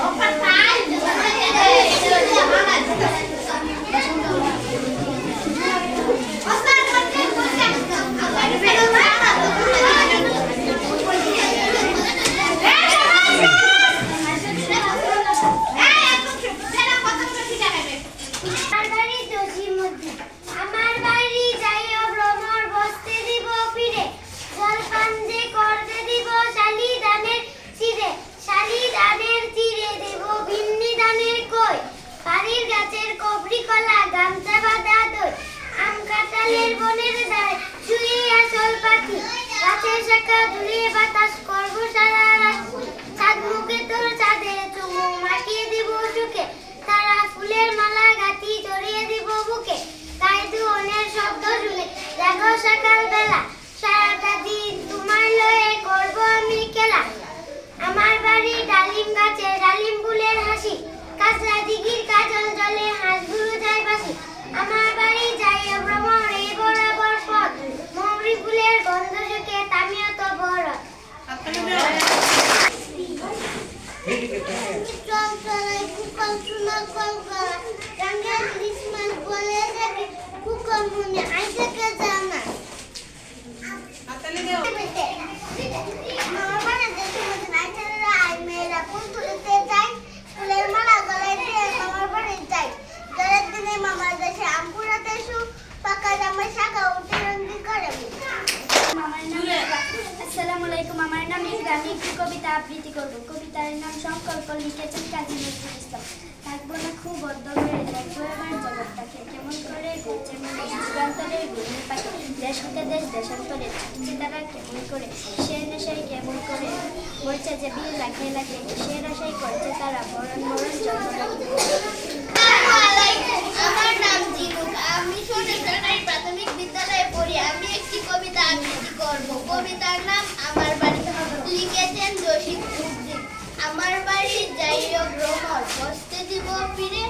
Ông phát phá, đừng có cái gì, đừng cái gì. গাছের শাখা ঝুলিয়ে 한 분이 আসসালামু আলাইকুম। আমার নাম আমি একটি কবিতা আবৃত্তি কবিতার নাম সংকল্প লিখেছেন কাজী নজরুল ইসলাম। থাকব না খুব করে দেখব জগৎটাকে কেমন করে ঘুরছে মানুষ যুগান্তরে পাখি দেশ হতে দেশ দেশান্তরে ছুটছে তারা কেমন করে? সে নেশাই কেমন করে? যে বিল লাগে লাগে, সে নেশাই করছে তারা আমি প্রাথমিক বিদ্যালয়ে পড়ি। আমি একটি কবিতা আবৃত্তি করব। কবিতার নাম আমার বাড়ি লিখেছেন জসিম উদ্দিন আমার বাড়ি বসতে ফিরে,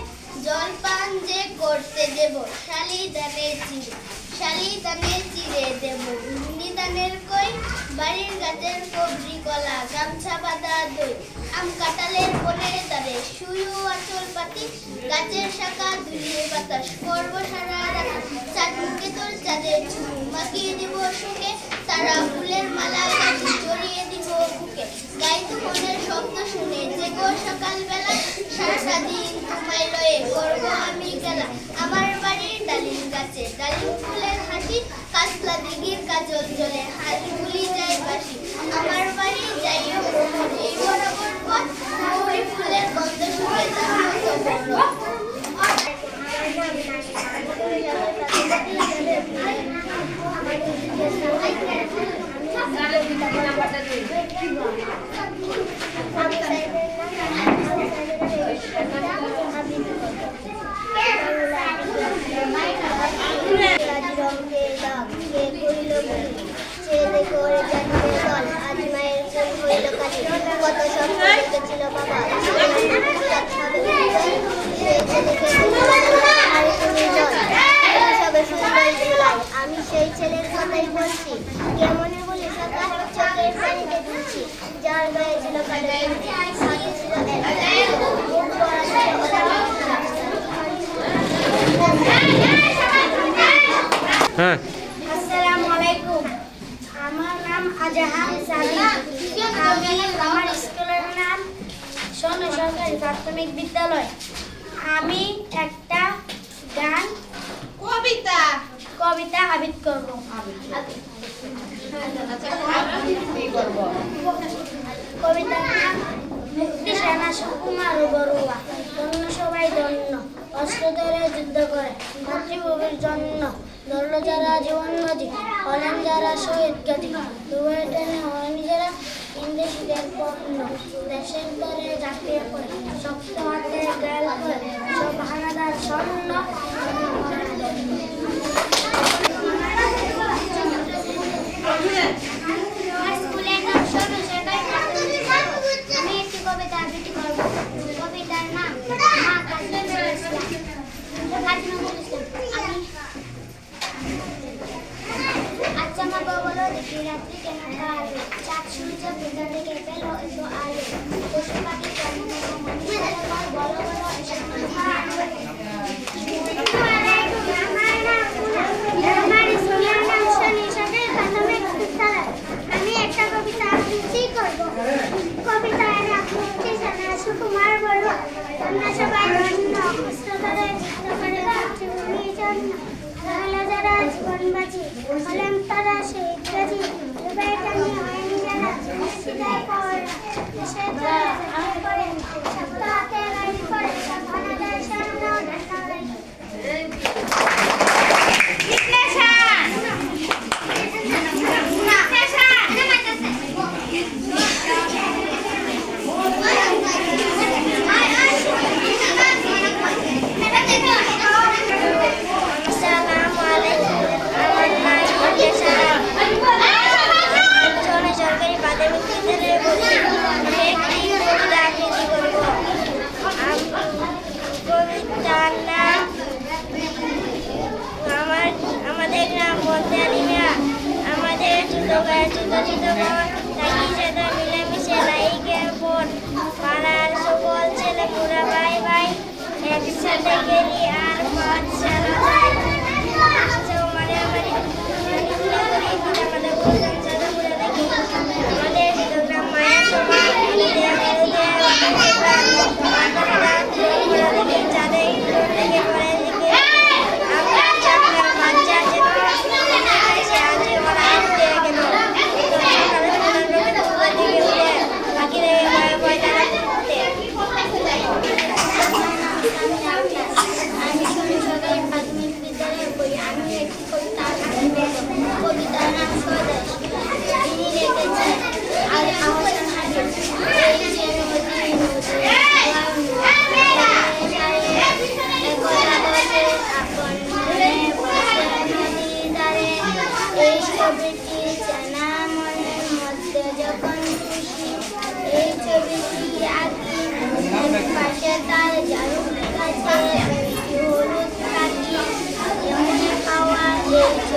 জল পান যে করতে দেব শালি চিড়ে শালি চিড়ে দেব দানের কই, বাড়ির গাছের কলা, গামছা বাঁধা দই, আম কাঁঠালের বনের দ্বারে শুয়ু পাতি, গাছের শাখা দুলিয়ে বাতাস, করব সারা রাত চাঁদ মুখে তোর দিব সুখে, তারা ফুলের মালা জড়িয়ে দিব বুকে। সকালবেলা সারাটা দিন তোমায় লয়ে করব আমি গেলা আমার ডালিম গাছে, ডালিম ফুলের হাসি কাতলা দিঘির কাজল জলে হাত গুলি যায় বাসি আমার বাড়ি যাইও ভ্রমণ এই বরাবর পথ মৌরি ফুলের গন্ধ শুকে তার মতো বড়। কত আমি সেই ছেলের কথাই বলছি কেমনে বলি চোখের পানিতে যার গায়ে ছিল হ্যাঁ। আসসালামু আলাইকুম। আমার নাম আজাহান সাবি আমি আমার স্কুলের নাম সোনা সরকারি প্রাথমিক বিদ্যালয়। আমি একটা গান কবিতা। কবিতা আবৃত্তি করব। কবিতার নাম মুক্তি সেনা সুকুমার বড়ুয়া। ধন্য সবাই ধন্য। অস্ত্র ধরে যুদ্ধ করে। মাতৃভূমির জন্য ধরল যারা জীবন নদী হলেন যারা শহীদ গাজী দুবাই ট্রেনে হয়নি যারা ইংরেজদের পণ্য দেশের দরে জাতীয় করে শক্ত হাতে গেল করে। সব হানাদার স্বর্ণ। রাত্রি কেন কাল চাঁদ সূর্য ভেতর থেকে পেল এসো আলো একটা কবিতা আবৃত্তি করব কবিতার আবৃত্তি জানা সুকুমার যারা জীবন বাঁচি হলেন তারা সেই Teşekkür ederim. Sen de geriye তার কবিতার নাম স্বদেশ। তিনি লিখেছেন আর আহসান হাবিব এই যে নদী নদী এই কবিতা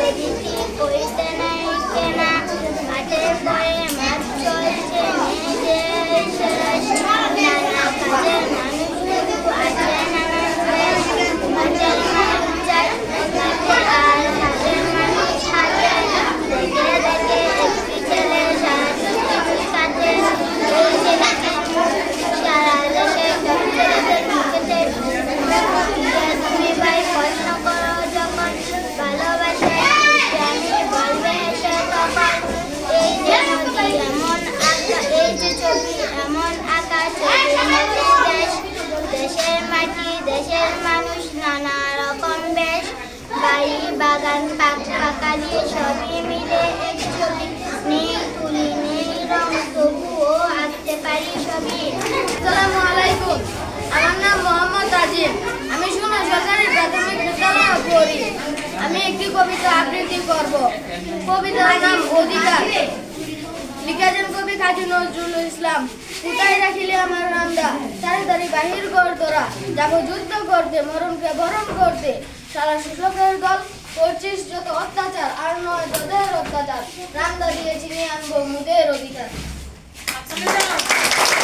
de vivir por গান পাকা দিয়ে সবই মিলে এক ছবি। নেই তুলি, নেই রং, তবুও আঁকতে পারি সবই আসসালামু আমার নাম মোহাম্মদ আজিম। আমি সোনা সরকারি প্রাথমিক বিদ্যালয়ে পড়ি। আমি একটি কবিতা আবৃত্তি করব। কবিতার নাম অধিকার। লিখেছেন কবি কাজী নজরুল ইসলাম। কোথায় রাখিলে আমার রান্দা। তাড়াতাড়ি বাহির কর তোরা যাব যুদ্ধ করতে, মরণকে বরণ করতে। সারা শোষকের গল্প করছিস যত অত্যাচার আর নয় তোদের অত্যাচার রান্না দিয়েছি চিনে আনব মুদের অধিকার। আচ্ছা,